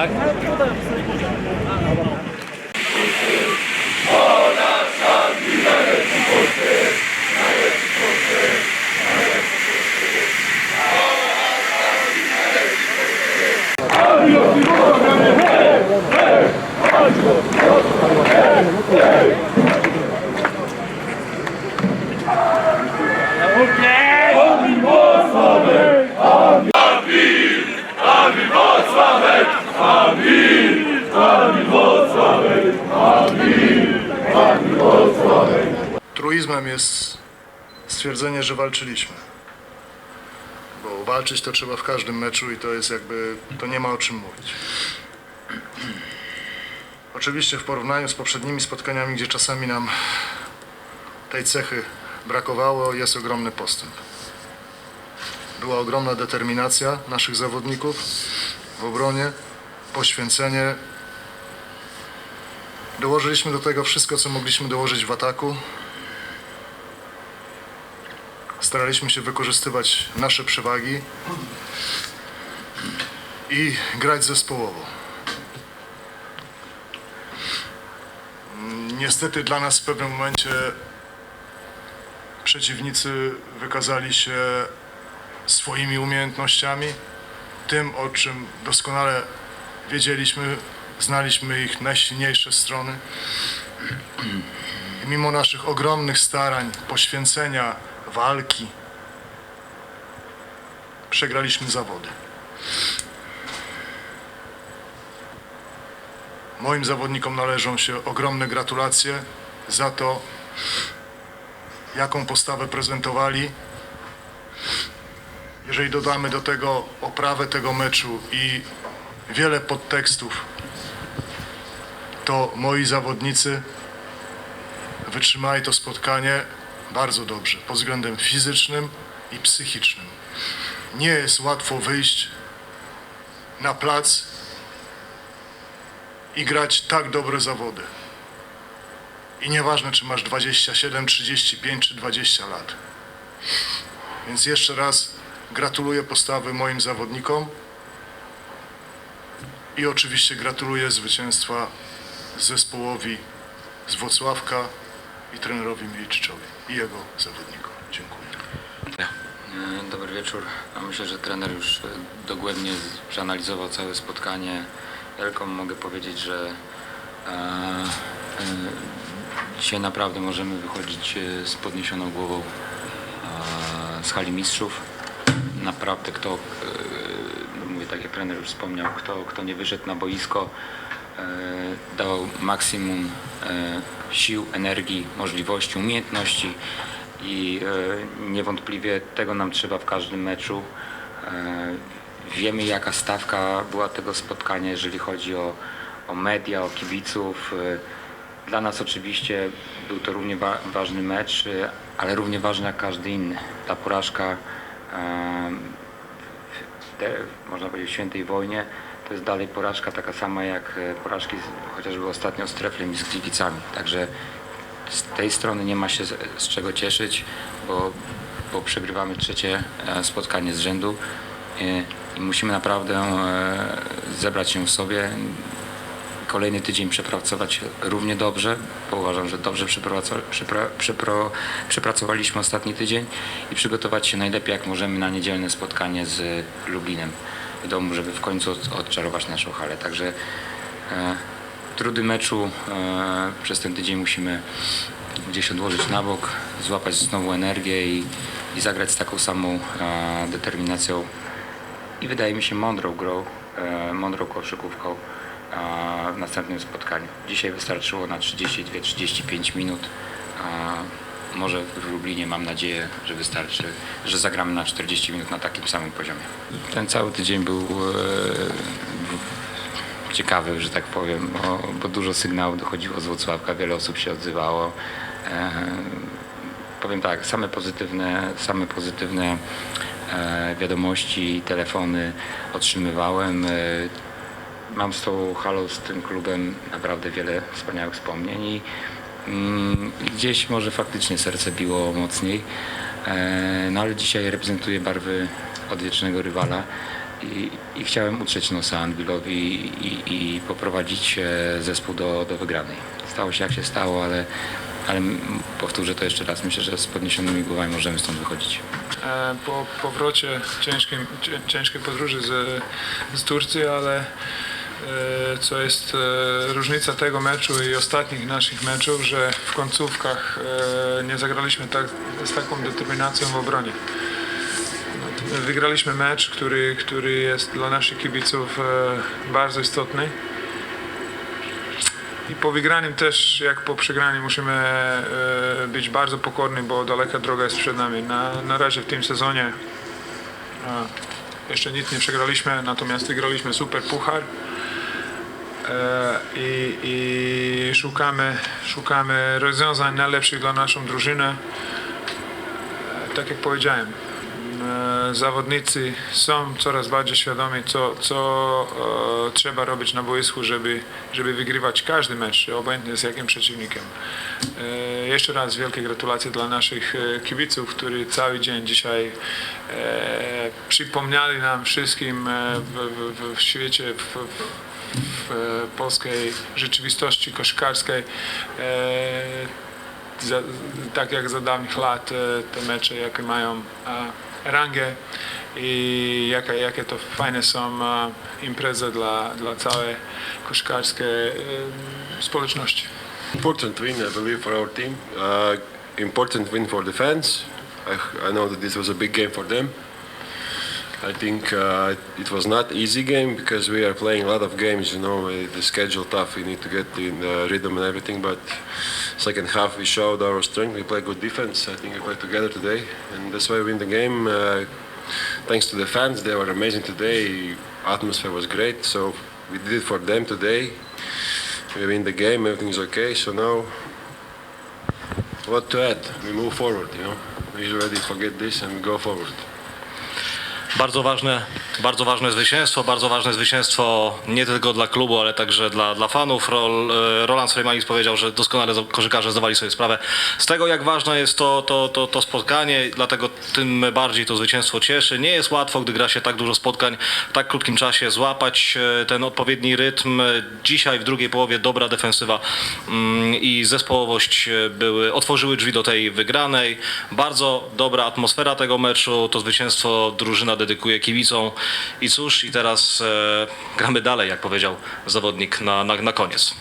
Tak. Truizmem jest stwierdzenie, że walczyliśmy. Bo walczyć to trzeba w każdym meczu i to jest jakby, to nie ma o czym mówić. Oczywiście w porównaniu z poprzednimi spotkaniami, gdzie czasami nam tej cechy brakowało, jest ogromny postęp. Była ogromna determinacja naszych zawodników w obronie, poświęcenie. Dołożyliśmy do tego wszystko, co mogliśmy dołożyć w ataku. Staraliśmy się wykorzystywać nasze przewagi i grać zespołowo. Niestety dla nas w pewnym momencie przeciwnicy wykazali się swoimi umiejętnościami, tym o czym doskonale wiedzieliśmy, znaliśmy ich najsilniejsze strony. I mimo naszych ogromnych starań, poświęcenia, walki, przegraliśmy zawody. Moim zawodnikom należą się ogromne gratulacje za to, jaką postawę prezentowali. Jeżeli dodamy do tego oprawę tego meczu i wiele podtekstów, to moi zawodnicy wytrzymali to spotkanie bardzo dobrze pod względem fizycznym i psychicznym. Nie jest łatwo wyjść na plac i grać tak dobre zawody. I nieważne, czy masz 27, 35 czy 20 lat. Więc jeszcze raz gratuluję postawy moim zawodnikom i oczywiście gratuluję zwycięstwa zespołowi z Włocławka i trenerowi Miliczyczowi i jego zawodnikom. Dziękuję. E, Dobry wieczór. Myślę, że trener już e, dogłębnie przeanalizował całe spotkanie. Tylko mogę powiedzieć, że e, dzisiaj naprawdę możemy wychodzić z podniesioną głową z hali mistrzów. Naprawdę kto, mówię tak jak trener już wspomniał, kto, kto nie wyszedł na boisko, e, dał maksimum e, sił, energii, możliwości, umiejętności i e, niewątpliwie tego nam trzeba w każdym meczu. Wiemy jaka stawka była tego spotkania, jeżeli chodzi o, o media, o kibiców. Dla nas oczywiście był to równie wa- ważny mecz, ale równie ważny jak każdy inny. Ta porażka te, można powiedzieć, w świętej wojnie, to jest dalej porażka taka sama jak e, porażki chociażby ostatnio z Treflem i z Gliwicami. Także z tej strony nie ma się z, z czego cieszyć, bo, bo przegrywamy trzecie e, spotkanie z rzędu e, i musimy naprawdę zebrać się w sobie. Kolejny tydzień przepracować równie dobrze, bo uważam, że dobrze przepracowaliśmy ostatni tydzień i przygotować się najlepiej jak możemy na niedzielne spotkanie z Lublinem domu, żeby w końcu od, odczarować naszą halę. Także e, trudy meczu e, przez ten tydzień musimy gdzieś odłożyć na bok, złapać znowu energię i, i zagrać z taką samą e, determinacją i wydaje mi się mądrą grą, e, mądrą koszykówką e, w następnym spotkaniu. Dzisiaj wystarczyło na 32-35 minut. E, może w Lublinie mam nadzieję, że wystarczy, że zagramy na 40 minut na takim samym poziomie. Ten cały tydzień był e, ciekawy, że tak powiem, bo, bo dużo sygnałów dochodziło z Włocławka, wiele osób się odzywało. E, powiem tak, same pozytywne, same pozytywne e, wiadomości, telefony otrzymywałem. E, mam z tą halą, z tym klubem naprawdę wiele wspaniałych wspomnień i gdzieś może faktycznie serce biło mocniej. E, no ale dzisiaj reprezentuję barwy odwiecznego rywala i, i chciałem utrzeć nosa Anwilowi i, i poprowadzić e, zespół do, do wygranej. Stało się jak się stało, ale, ale powtórzę to jeszcze raz. Myślę, że z podniesionymi głowami możemy stąd wychodzić. E, po powrocie ciężkim, cię- ciężkiej podróży z, z Turcji, ale co jest e, różnica tego meczu i ostatnich naszych meczów, że w końcówkach e, nie zagraliśmy tak, z taką determinacją w obronie. Wygraliśmy mecz, który, który jest dla naszych kibiców e, bardzo istotny. I po wygranym też, jak po przegranym, musimy e, być bardzo pokorni, bo daleka droga jest przed nami. Na, na razie w tym sezonie jeszcze nic nie przegraliśmy, natomiast wygraliśmy super puchar. E, i, I szukamy, szukamy rozwiązań najlepszych dla naszą drużynę. E, tak jak powiedziałem, e, zawodnicy są coraz bardziej świadomi, co, co trzeba robić na boisku, żeby, żeby wygrywać każdy mecz, obojętnie z jakim przeciwnikiem. Jeszcze raz wielkie gratulacje dla naszych kibiców, którzy cały dzień dzisiaj przypomnieli nam wszystkim w, w, w świecie, w, w, polskiej rzeczywistości koszykarskiej. E, za, tak jak za dawnych lat e, te mecze, jakie mają e, rangę i jakie, jakie to fajne są e, imprezy dla, dla całej koszykarskiej e, społeczności. Important win, I believe, for our team. Uh, important win for the fans. I, I know that this was a big game for them. I think uh, it was not easy game because we are playing a lot of games. You know, the schedule tough. We need to get in the rhythm and everything. But second half we showed our strength. We played good defense. I think we played together today, and that's why we win the game. Uh, thanks to the fans, they were amazing today. Atmosphere was great. So we did it for them today. We win the game, everything's okay. So now, what to add? We move forward, you know. We already forget this and go forward. Bardzo ważne, bardzo ważne zwycięstwo, bardzo ważne zwycięstwo nie tylko dla klubu, ale także dla, dla fanów. Rol, e, Roland Srejmanis powiedział, że doskonale koszykarze zdawali sobie sprawę z tego, jak ważne jest to, to, to, to spotkanie, dlatego tym bardziej to zwycięstwo cieszy. Nie jest łatwo, gdy gra się tak dużo spotkań w tak krótkim czasie, złapać e, ten odpowiedni rytm. Dzisiaj w drugiej połowie dobra defensywa mm, i zespołowość e, były, otworzyły drzwi do tej wygranej. Bardzo dobra atmosfera tego meczu, to zwycięstwo drużyna dedykuje kibicom i cóż, i teraz e, gramy dalej, jak powiedział zawodnik na, na, na koniec.